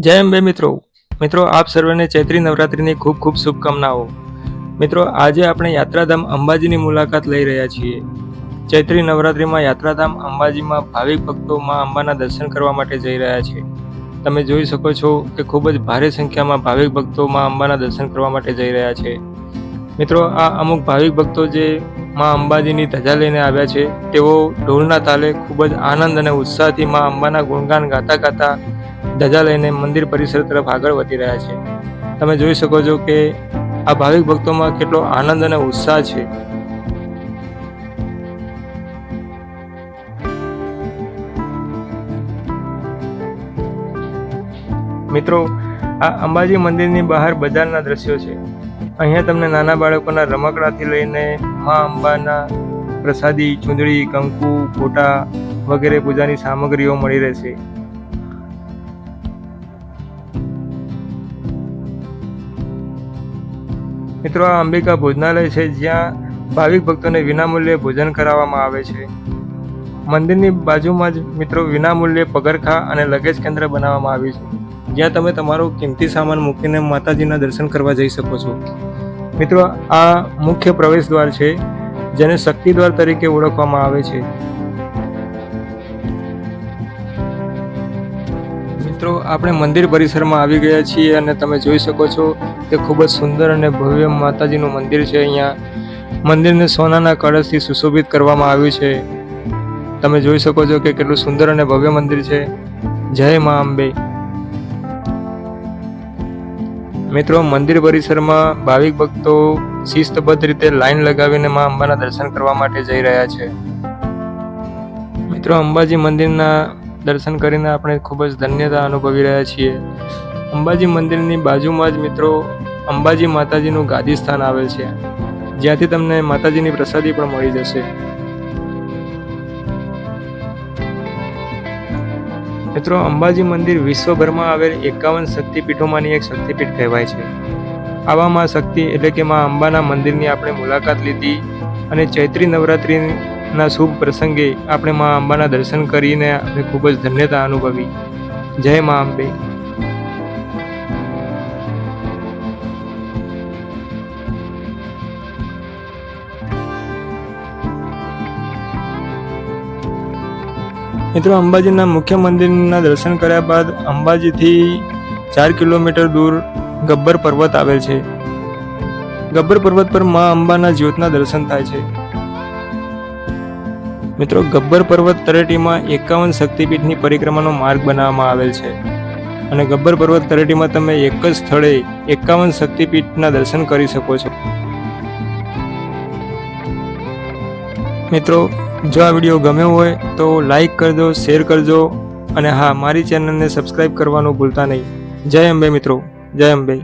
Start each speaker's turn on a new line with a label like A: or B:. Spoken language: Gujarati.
A: જય અંબે મિત્રો. મિત્રો, આપ સર્વેને ચૈત્રી નવરાત્રિની ખૂબ ખૂબ શુભકામનાઓ. મિત્રો, આજે આપણે યાત્રાધામ અંબાજીની મુલાકાત લઈ રહ્યા છીએ. ચૈત્રી નવરાત્રિમાં યાત્રાધામ અંબાજીમાં ભાવિક ભક્તો માં અંબાના દર્શન કરવા માટે જઈ રહ્યા છે. તમે જોઈ શકો છો કે ખૂબ જ ભારે સંખ્યામાં ભાવિક ભક્તો માં અંબાના દર્શન કરવા માટે જઈ રહ્યા છે. મિત્રો, આ અમુક ભાવિક ભક્તો જે માં અંબાજીની ધજા લઈને આવ્યા છે, તેઓ ઢોલના તાલે ખૂબ જ આનંદ અને ઉત્સાહથી માં અંબાના ગુણગાન ગાતા ગાતા ધજા લઈને મંદિર પરિસર તરફ આગળ વધી રહ્યા છે. તમે જોઈ શકો છો કે આ ભાવિક ભક્તોમાં કેટલો આનંદ અને ઉત્સાહ છે. મિત્રો, આ અંબાજી મંદિરની બહાર બજારના દ્રશ્યો છે. અહીંયા તમને નાના બાળકોના રમકડાથી લઈને મા અંબાના પ્રસાદી, ચૂંદડી, કંકુ, ફોટા વગેરે પૂજાની સામગ્રીઓ મળી રહેશે. મિત્રો, આ અંબિકા ભોજનાલય છે જ્યાં ભાવિક ભક્તોને વિનામૂલ્યે ભોજન કરાવવામાં આવે છે. મંદિરની બાજુમાં જ મિત્રો વિનામૂલ્યે પગરખા અને લગેજ કેન્દ્ર બનાવવામાં આવ્યું છે. જ્યાં તમે તમારો કિંમતી સામાન મૂકીને માતાજીના દર્શન કરવા જઈ શકો છો. મિત્રો, આ મુખ્ય પ્રવેશ દ્વાર છે, જેને શક્તિ દ્વાર તરીકે ઓળખવામાં આવે છે. મિત્રો, આપણે મંદિર પરિસરમાં આવી ગયા છીએ અને તમે જોઈ શકો છો કે ખૂબ જ સુંદર અને ભવ્ય માતાજીનું મંદિર છે અહીંયા. મંદિરને સોનાના કળશથી સુશોભિત કરવામાં આવ્યું છે. તમે જોઈ શકો છો કે કેટલું સુંદર અને ભવ્ય મંદિર છે. જય મા અંબે. મિત્રો, મંદિર પરિસરમાં ભાવિક ભક્તો શિસ્તબદ્ધ રીતે લાઈન લગાવીને મા અંબાના દર્શન કરવા માટે જઈ રહ્યા છે. મિત્રો, અંબાજી મંદિરના દર્શન કરીને આપણે ખૂબ જ ધન્યતા અનુભવી રહ્યા છીએ. અંબાજી મંદિરની બાજુમાં જ મિત્રો અંબાજી માતાજીનું ગાદી સ્થાન આવેલ છે. જ્યાંથી તમને માતાજીની પ્રસાદી પણ મળી જશે. મિત્રો, અંબાજી મંદિર વિશ્વભરમાં આવેલ એકાવન શક્તિપીઠોમાંની એક શક્તિપીઠ કહેવાય છે. આવામાં શક્તિ એટલે કે માં અંબાના મંદિરની આપણે મુલાકાત લીધી અને ચૈત્રી નવરાત્રિના શુભ પ્રસંગે આપણે મા અંબાના દર્શન કરીને આપણે ખૂબ જ ધન્યતા અનુભવી. જય મા અંબે. મિત્રો, અંબાજીના મુખ્ય મંદિરના દર્શન કર્યા બાદ અંબાજીથી ચાર કિલોમીટર દૂર ગબ્બર પર્વત આવેલ છે. ગબ્બર પર્વત પર મા અંબાના જ્યોતના દર્શન થાય છે. મિત્રો, ગબ્બર પર્વત તળેટીમાં એકાવન શક્તિપીઠની પરિક્રમાનો માર્ગ બનાવવામાં આવેલ છે. અને ગબ્બર પર્વત તળેટીમાં તમે એક જ સ્થળે એકાવન શક્તિપીઠના દર્શન કરી શકો છો. મિત્રો, જો આ વીડિયો ગમ્યો હોય તો લાઈક કરજો, શેર કરજો અને હા, મારી ચેનલને સબસ્ક્રાઈબ કરવાનું ભૂલતા નહીં. જય અંબે મિત્રો, જય અંબે.